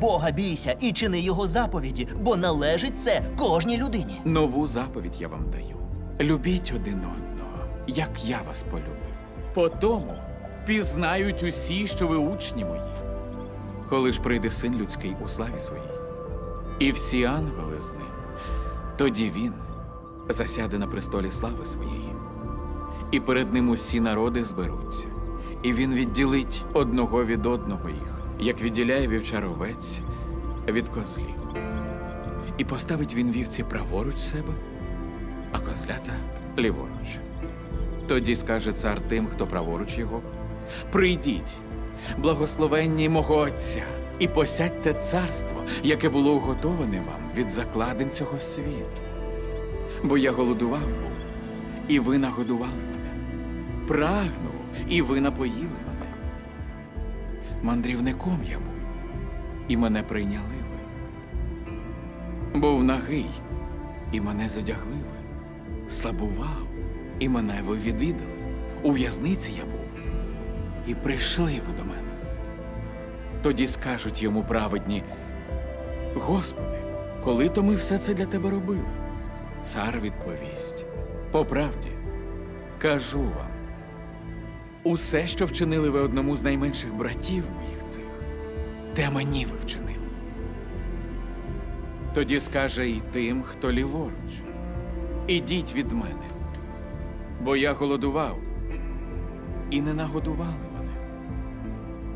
Бога бійся і чини його заповіді, бо належить це кожній людині. Нову заповідь я вам даю. Любіть один одного, як я вас полюбив. По тому пізнають усі, що ви учні мої. Коли ж прийде син людський у славі своїй, і всі ангели з ним, тоді він засяде на престолі слави своєї, і перед ним усі народи зберуться, і він відділить одного від одного їх, як відділяє вівчар овець від козлів. І поставить він вівці праворуч себе, а козлята ліворуч. Тоді скаже цар тим, хто праворуч його: Прийдіть, благословенні мого Отця, і посядьте царство, яке було уготоване вам від закладин цього світу. Бо я голодував був, і ви нагодували мене, прагнув, і ви напоїли мене. Мандрівником я був, і мене прийняли ви. Був нагий, і мене зодягли ви. Слабував, і мене ви відвідали. У в'язниці я був, і прийшли ви до мене. Тоді скажуть йому праведні: Господи, коли то ми все це для тебе робили? Цар відповість: По правді, кажу вам, усе, що вчинили ви одному з найменших братів моїх цих, те мені ви вчинили. Тоді скаже і тим, хто ліворуч. Ідіть від мене, бо я голодував, і не нагодували мене.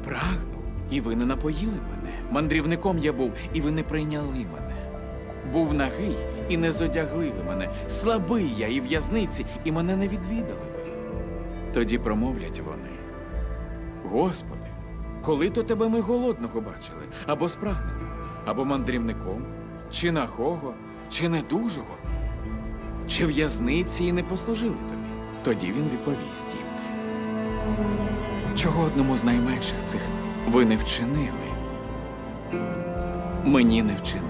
Прагнув, і ви не напоїли мене. Мандрівником я був, і ви не прийняли мене. Був нагий, і не зодягли ви мене. Слабий я і в'язниці, і мене не відвідали ви. Тоді промовлять вони. Господи, коли то тебе ми голодного бачили, або спрагненого, або мандрівником, чи нагого, чи недужого, чи в'язниці і не послужили тобі? Тоді він відповість їм. Чого одному з найменших цих ви не вчинили? Мені не вчинили.